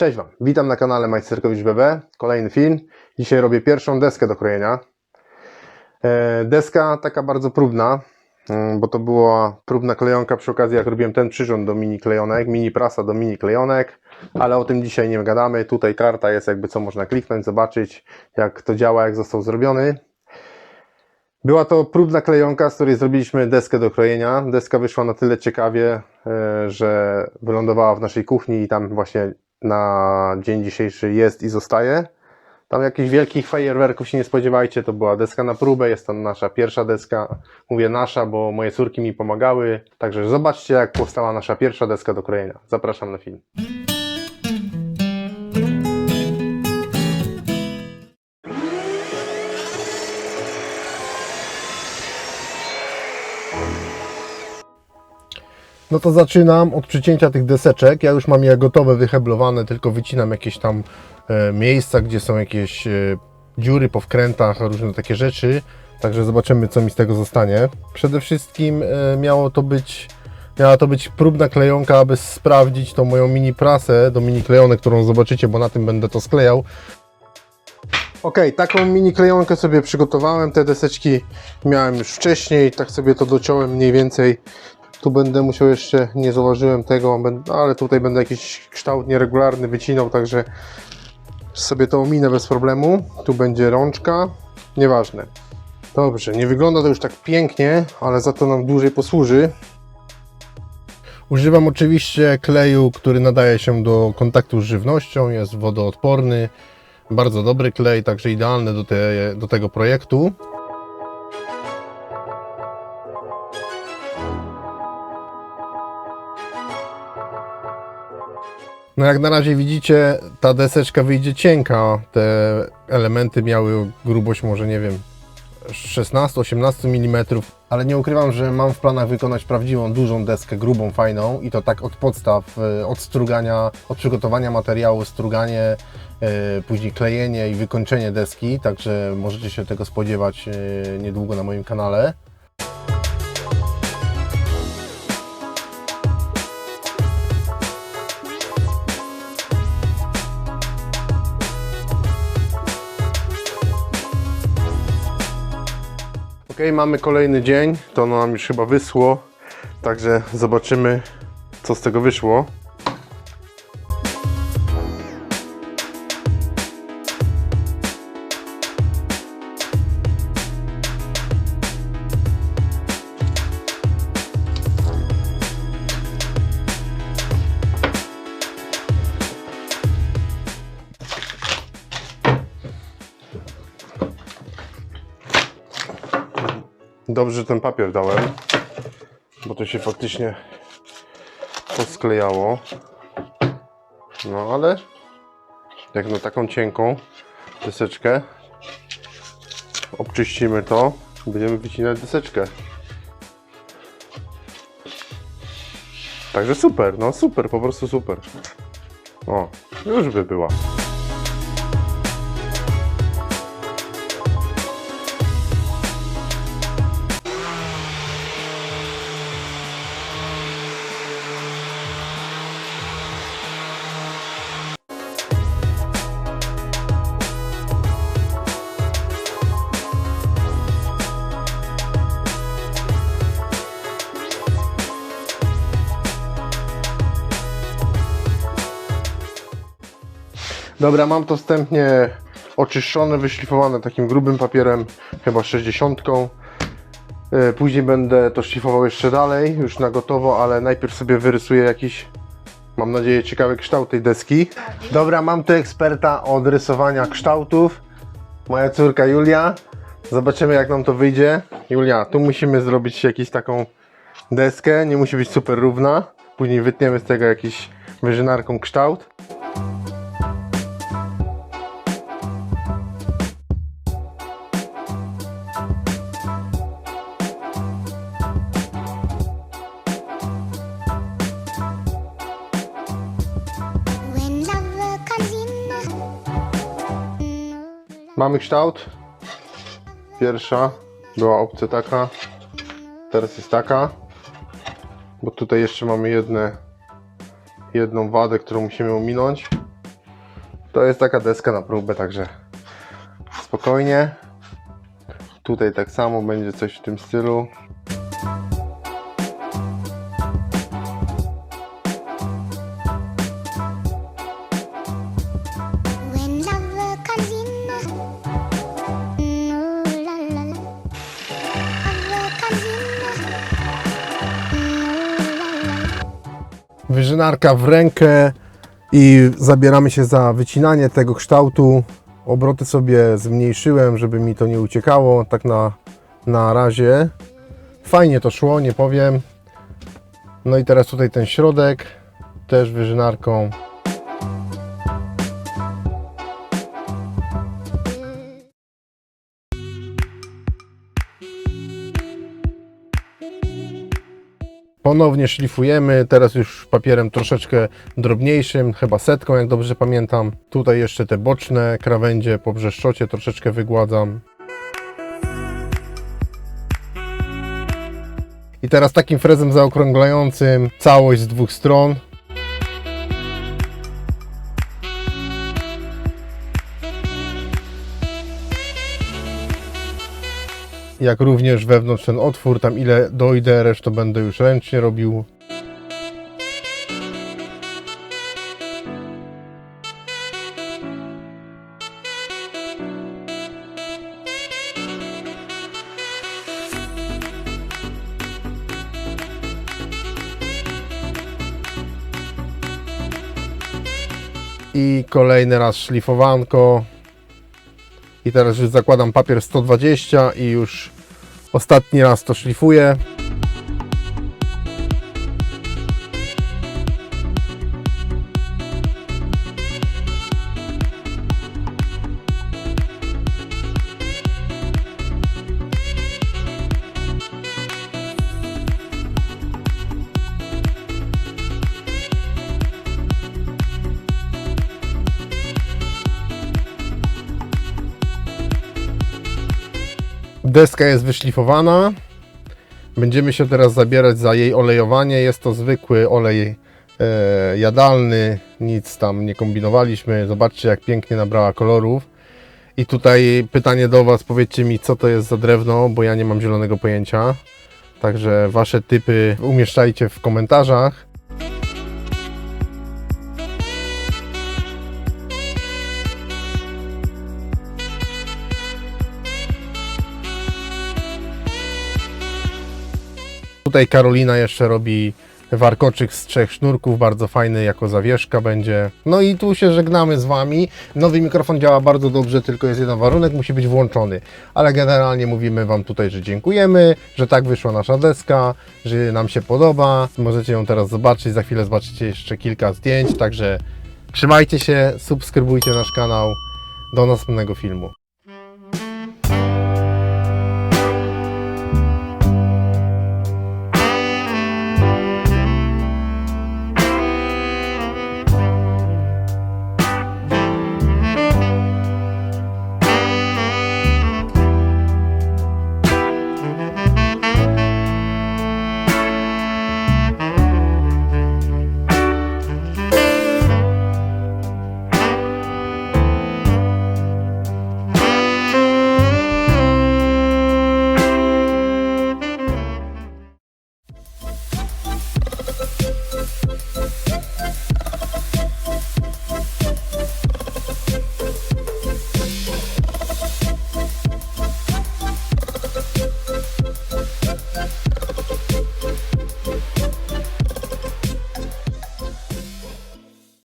Cześć Wam, witam na kanale Majsterkowicz BB. Kolejny film. Dzisiaj robię pierwszą deskę do krojenia. E, Deska taka bardzo próbna, mm, bo to była próbna klejonka przy okazji jak robiłem ten przyrząd do mini klejonek, mini prasa do mini klejonek, ale o tym dzisiaj nie gadamy. Tutaj karta jest jakby co można kliknąć, zobaczyć jak to działa, jak został zrobiony. Była to próbna klejonka, z której zrobiliśmy deskę do krojenia. Deska wyszła na tyle ciekawie, e, że wylądowała w naszej kuchni i tam właśnie na dzień dzisiejszy jest i zostaje. Tam jakichś wielkich fajerwerków się nie spodziewajcie, to była deska na próbę, jest to nasza pierwsza deska. Mówię nasza, bo moje córki mi pomagały. Także zobaczcie, jak powstała nasza pierwsza deska do krojenia. Zapraszam na film. No to zaczynam od przycięcia tych deseczek. Ja już mam je gotowe, wyheblowane, tylko wycinam jakieś tam e, miejsca, gdzie są jakieś e, dziury po wkrętach, różne takie rzeczy. Także zobaczymy, co mi z tego zostanie. Przede wszystkim e, miało to być, miała to być próbna klejonka, aby sprawdzić tą moją mini prasę do mini klejonek, którą zobaczycie, bo na tym będę to sklejał. Ok, taką mini klejonkę sobie przygotowałem. Te deseczki miałem już wcześniej, tak sobie to dociąłem mniej więcej. Tu będę musiał jeszcze, nie zauważyłem tego, ale tutaj będę jakiś kształt nieregularny wycinał, także sobie to ominę bez problemu. Tu będzie rączka, nieważne. Dobrze, nie wygląda to już tak pięknie, ale za to nam dłużej posłuży. Używam oczywiście kleju, który nadaje się do kontaktu z żywnością, jest wodoodporny, bardzo dobry klej, także idealny do, te, do tego projektu. No jak na razie widzicie, ta deseczka wyjdzie cienka. Te elementy miały grubość może nie wiem 16-18 mm, ale nie ukrywam, że mam w planach wykonać prawdziwą, dużą deskę, grubą, fajną i to tak od podstaw, y, od strugania, od przygotowania materiału, struganie, y, później klejenie i wykończenie deski, także możecie się tego spodziewać y, niedługo na moim kanale. Ok, mamy kolejny dzień. To nam już chyba wyschło. Także zobaczymy, co z tego wyszło. Dobrze, że ten papier dałem, bo to się faktycznie posklejało. No ale jak na taką cienką deseczkę obczyścimy to, będziemy wycinać deseczkę. Także super, no super, po prostu super. O, już by była. Dobra, mam to wstępnie oczyszczone, wyszlifowane takim grubym papierem, chyba 60. E, Później będę to szlifował jeszcze dalej, już na gotowo, ale najpierw sobie wyrysuję jakiś, mam nadzieję, ciekawy kształt tej deski. Dobra, mam tu eksperta od rysowania kształtów, moja córka Julia. Zobaczymy jak nam to wyjdzie. Julia, tu musimy zrobić jakąś taką deskę, nie musi być super równa. Później wytniemy z tego jakiś wyżynarką kształt. Mamy kształt. Pierwsza była opcja taka. Teraz jest taka. Bo tutaj jeszcze mamy jedne, jedną wadę, którą musimy ominąć. To jest taka deska na próbę, także spokojnie. Tutaj tak samo będzie coś w tym stylu. La. Wyżynarka w rękę i zabieramy się za wycinanie tego kształtu. Obroty sobie zmniejszyłem, żeby mi to nie uciekało, tak na, na razie. Fajnie to szło, nie powiem. No i teraz tutaj ten środek, też wyżynarką. Ponownie szlifujemy, teraz już papierem troszeczkę drobniejszym, chyba setką, jak dobrze pamiętam. Tutaj jeszcze te boczne krawędzie po brzeszczocie troszeczkę wygładzam. I teraz takim frezem zaokrąglającym całość z dwóch stron. Jak również wewnątrz ten otwór, tam ile dojdę, resztę będę już ręcznie robił. I kolejny raz szlifowanko. I teraz już zakładam papier 120 i już ostatni raz to szlifuję. Deska jest wyszlifowana. Będziemy się teraz zabierać za jej olejowanie. Jest to zwykły olej e, jadalny, nic tam nie kombinowaliśmy. Zobaczcie, jak pięknie nabrała kolorów. I tutaj pytanie do Was, powiedzcie mi, co to jest za drewno, bo ja nie mam zielonego pojęcia. Także Wasze typy umieszczajcie w komentarzach. Tutaj Karolina jeszcze robi warkoczyk z trzech sznurków, bardzo fajny jako zawieszka będzie. No i tu się żegnamy z Wami. Nowy mikrofon działa bardzo dobrze, tylko jest jeden warunek, musi być włączony. Ale generalnie mówimy Wam tutaj, że dziękujemy, że tak wyszła nasza deska, że nam się podoba. Możecie ją teraz zobaczyć, za chwilę zobaczycie jeszcze kilka zdjęć, także trzymajcie się, subskrybujcie nasz kanał. Do następnego filmu.